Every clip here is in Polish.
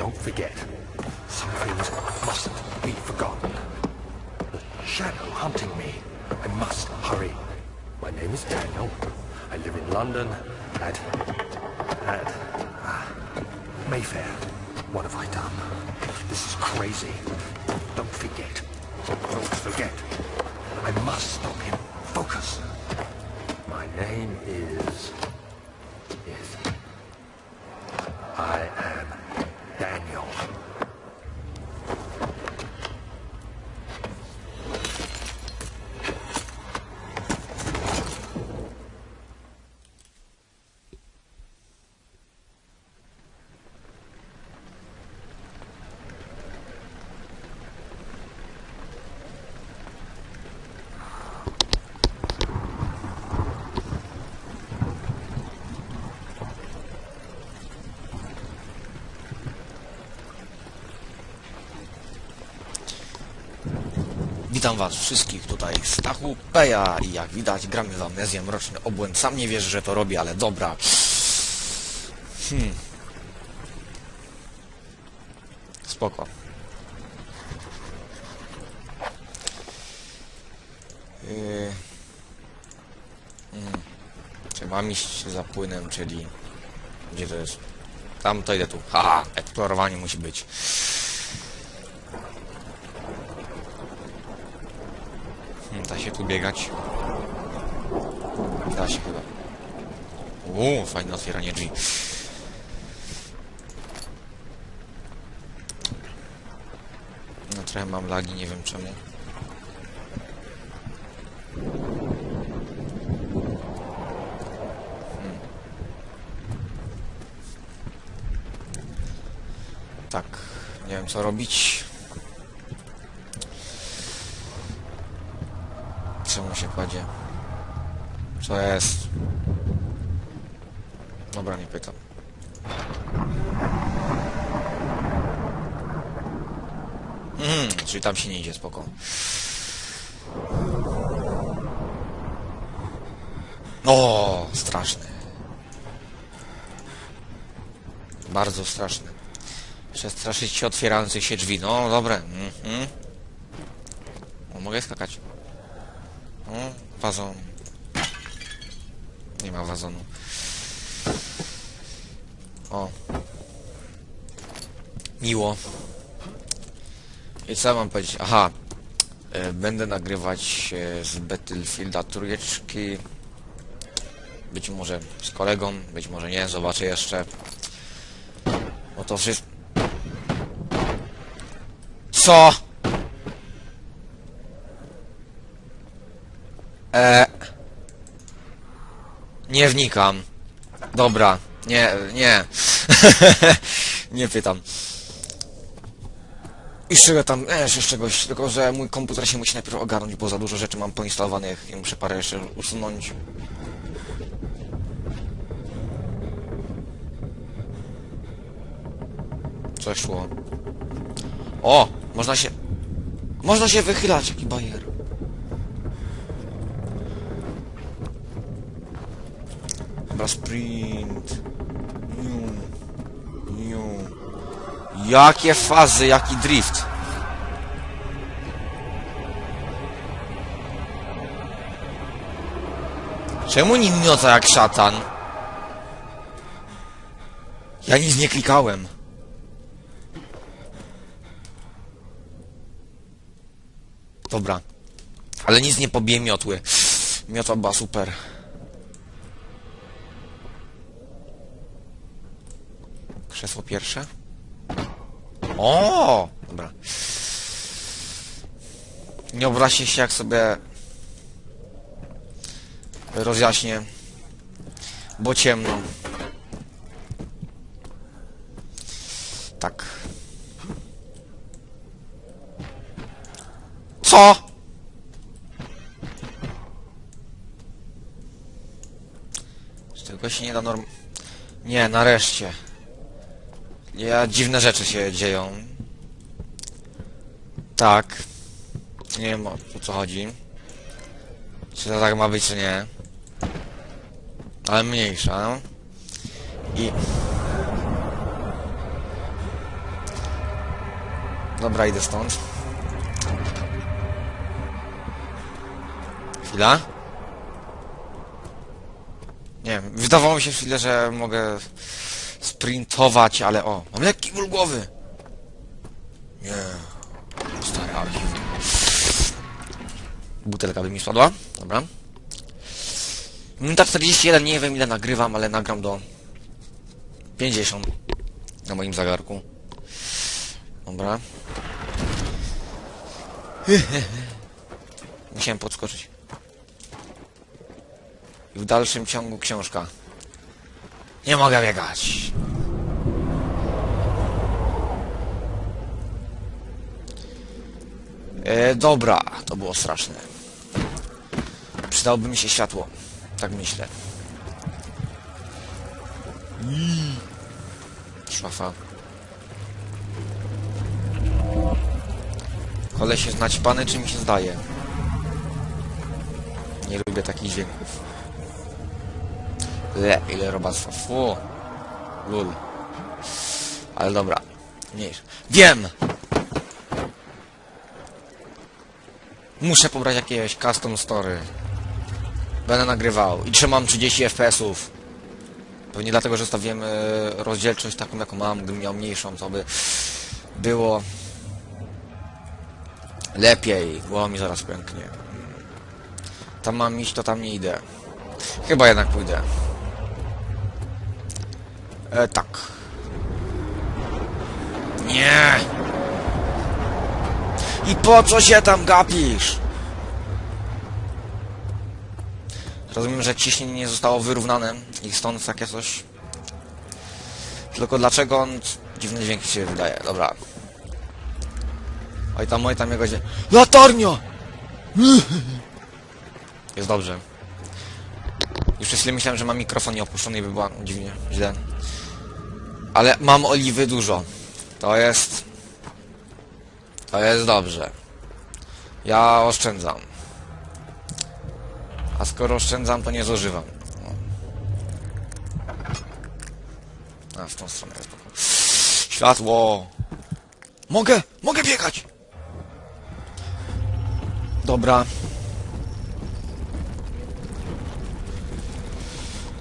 Don't forget. Some things mustn't be forgotten. The shadow hunting me. I must hurry. My name is Daniel. I live in London at... at... ah, Mayfair. What have I done? This is crazy. Don't forget. Don't forget. I must stop him. Focus. My name is... Witam was wszystkich tutaj Stachu Peja i jak widać gramy w Amnezję Mroczny Obłęd. Sam nie wierzę, że to robię, ale dobra. Hmm. Spoko. Yy. Mm. Czy mam iść za płynem, czyli... Gdzie to jest? Tam to idę tu. Haha, eksplorowanie musi być. Hmm, Da się tu biegać. Da się chyba. Uuu, fajne otwieranie drzwi. No trochę mam lagi, nie wiem czemu. Hmm. Tak, nie wiem co robić. Czemu się kładzie? Co jest? Dobra, nie pytam. Mhm, czyli tam się nie idzie, spoko. O, straszny. Bardzo straszny. Przestraszyć się otwierających się drzwi. No, dobre. Mhm. Mogę skakać. O, wazon. Nie ma wazonu. O. Miło. I co mam powiedzieć? Aha. E, Będę nagrywać e, z Battlefielda trójeczki. Być może z kolegą, być może nie, zobaczę jeszcze. No to wszystko... Co? E... Nie wnikam. Dobra. Nie, nie. nie pytam. I z czego tam, jeszcze czegoś, tylko że mój komputer się musi najpierw ogarnąć, bo za dużo rzeczy mam poinstalowanych i muszę parę jeszcze usunąć. Coś szło. O! Można się... Można się wychylać, jaki bajer. Dobra, sprint. Niu. Niu. Jakie fazy, jaki drift. Czemu nim miota jak szatan? Ja nic nie klikałem. Dobra. Ale nic nie pobije miotły. Miotła była super. Krzesło pierwsze. O! Dobra. Nie obraźcie się, jak sobie rozjaśnię, bo ciemno. Tak. Co? Z tego się nie da norm... Nie, nareszcie. Ja, dziwne rzeczy się dzieją. Tak. Nie wiem o co chodzi. Czy to tak ma być, czy nie. Ale mniejsza. I... Dobra, idę stąd. Chwila. Nie wiem, wydawało mi się chwilę, że mogę sprintować, ale o, mam lekki ból głowy. Nie. Stary archiw. Butelka by mi spadła. Dobra. Minuta 41, nie wiem ile nagrywam, ale nagram do 50 na moim zegarku. Dobra. Musiałem podskoczyć. I w dalszym ciągu książka. Nie mogę biegać. E, dobra, to było straszne. Przydałoby mi się światło. Tak myślę. Iii. Szafa. Koleś jest naćpany, czy mi się zdaje? Nie lubię takich dźwięków. Le, ile robactwa. Fu. Lul. Ale dobra. Mniejszy. Wiem! Muszę pobrać jakieś custom story. Będę nagrywał. I trzymam 30 FPS-ów. Pewnie dlatego, że stawiłem e, rozdzielczość taką, jaką mam. Gdybym miał mniejszą, to by było lepiej. Głowa mi zaraz pęknie. Tam mam iść, to tam nie idę. Chyba jednak pójdę. E, tak. Nie! I po co się tam gapisz? Rozumiem, że ciśnienie nie zostało wyrównane i stąd takie coś. Tylko dlaczego on... Dziwny dźwięk się wydaje. Dobra. Oj tam, oj tam jego dzie... Latarnia! Jest dobrze. Już przez chwilę myślałem, że mam mikrofon nieopuszczony i by była dziwnie, źle. Ale mam oliwy dużo. To jest... To jest dobrze. Ja oszczędzam. A skoro oszczędzam, to nie zużywam. A, w tą stronę jest spoko. Światło! Mogę! Mogę biegać! Dobra.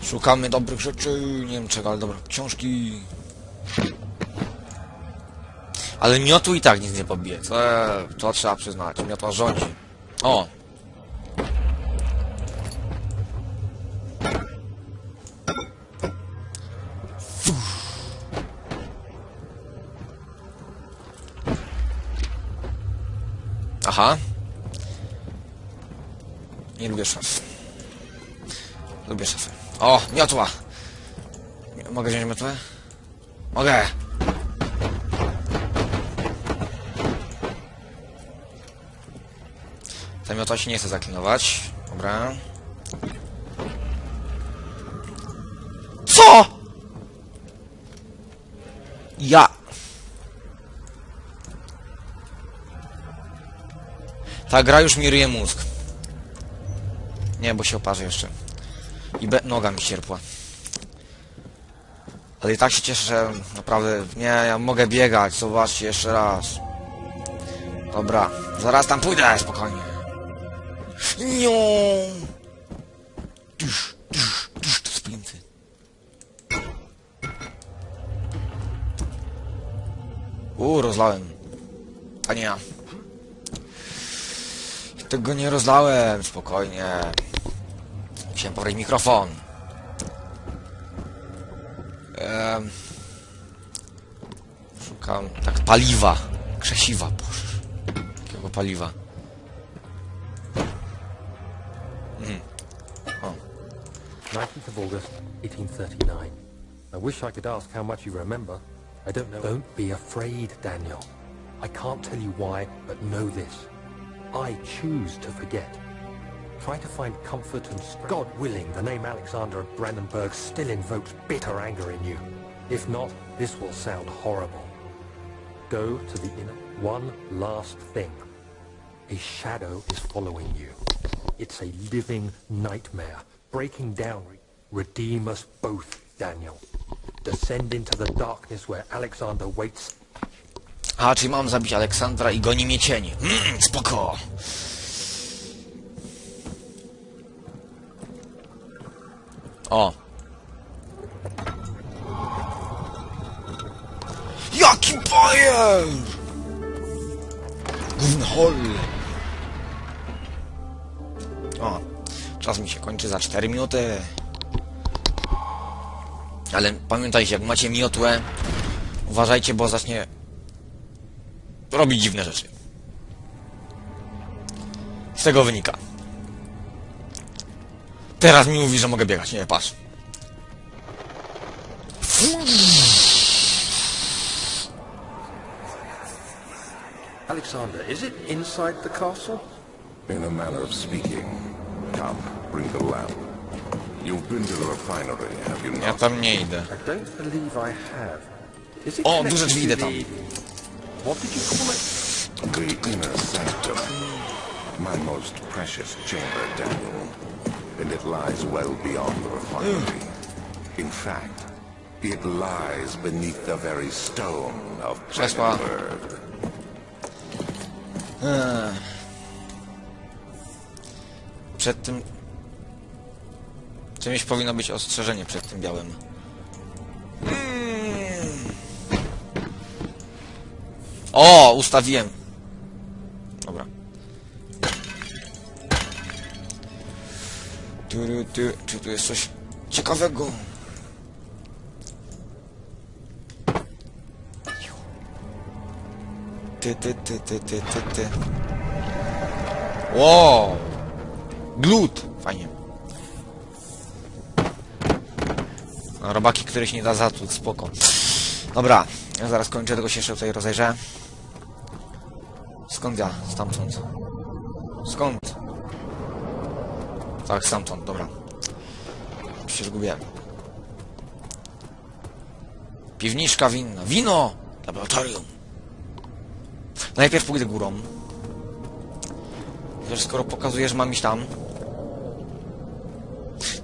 Szukamy dobrych rzeczy, nie wiem czego, ale dobra. Książki. Ale miotu i tak nic nie pobije. To, to trzeba przyznać. Miotła rządzi. O! Aha. Nie lubię szaf. Lubię szafy. O, miotła! Mogę wziąć miotłę? Mogę! Ta miotła się nie chce zaklinować. Dobra. Co?! Ja... Ta gra już mi ryje mózg. Nie, bo się oparzę jeszcze. I be noga mi cierpła. Ale i tak się cieszę, że naprawdę... Nie, ja mogę biegać. Zobaczcie jeszcze raz. Dobra. Zaraz tam pójdę, spokojnie. Nią! Tysz, tysz, tysz, to sprinty. Uuu, rozlałem. A nie ja. Tego nie rozlałem, spokojnie. Musiałem pobrać mikrofon. Ehm, szukam tak paliwa. Krzesiwa, boże. Jakiego paliwa? Mhm. O, 19th of August, 1839. I wish I could ask how much you remember. I don't know. Don't be afraid, Daniel. I can't tell you why, but know this. I choose to forget. Try to find comfort and strength. God willing, the name Alexander of Brandenburg still invokes bitter anger in you. If not, this will sound horrible. Go to the inner... One last thing. A shadow is following you. It's a living nightmare, breaking down. Redeem us both, Daniel. Descend into the darkness where Alexander waits. A, czyli mam zabić Aleksandra i goni mnie cień. Mm, spoko. O. Jaki bajer! Gówno hol. O, czas mi się kończy za 4 minuty. Ale pamiętajcie, jak macie miotłę, uważajcie, bo zacznie robić dziwne rzeczy. Z tego wynika. Teraz mi mówi, że mogę biegać. Nie, patrz. Alexander, is it inside the castle? In a manner of speaking. Come, bring the lamp. You've been to the refinery, have you Ja not? tam nie idę. I don't believe I have. Is it O, duże drzwi, idę tam. What did you call it? The inner sanctum. My most precious chamber, Daniel. And it lies well beyond the refinery. In fact, it lies beneath the very stone of. Brandenburg. Przed tym... Czymś powinno być ostrzeżenie przed tym białym. Mm. O, ustawiłem. Czy tu jest coś ciekawego? Ty, ty, ty, ty, ty, ty, ty. Wow! Glut! Fajnie. No, robaki, które się nie da zatłuc, spoko. Dobra, ja zaraz kończę, tego się jeszcze tutaj rozejrzę. Skąd ja? Stamtąd. Skąd? Tak, stamtąd, dobra. Się zgubiłem. Piwniczka winna. Wino! Laboratorium. Najpierw pójdę górą. Chociaż skoro pokazujesz, mam iść tam,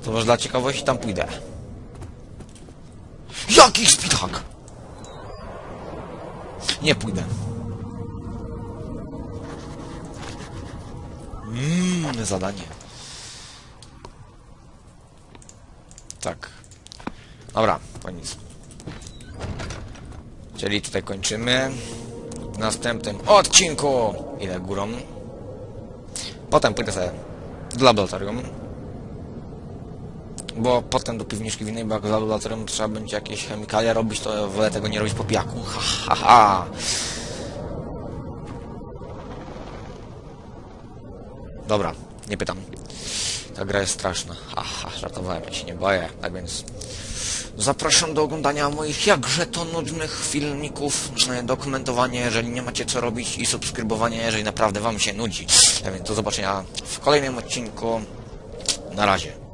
to może dla ciekawości tam pójdę. Jaki szpitak! Nie pójdę. Mmm, zadanie. Tak. Dobra, koniec. Czyli tutaj kończymy. W następnym odcinku idę górą. Potem pójdę sobie do laboratorium. Bo potem do piwniczki winnej, bo jak za laboratorium trzeba będzie jakieś chemikalia robić, to wolę tego nie robić po pijaku. Ha, ha, ha. Dobra, nie pytam. Ta gra jest straszna. Ha, ha, żartowałem, ja się nie boję. Tak więc zapraszam do oglądania moich jakże to nudnych filmików, e, dokumentowania, jeżeli nie macie co robić i subskrybowania, jeżeli naprawdę wam się nudzi. Tak więc do zobaczenia w kolejnym odcinku. Na razie.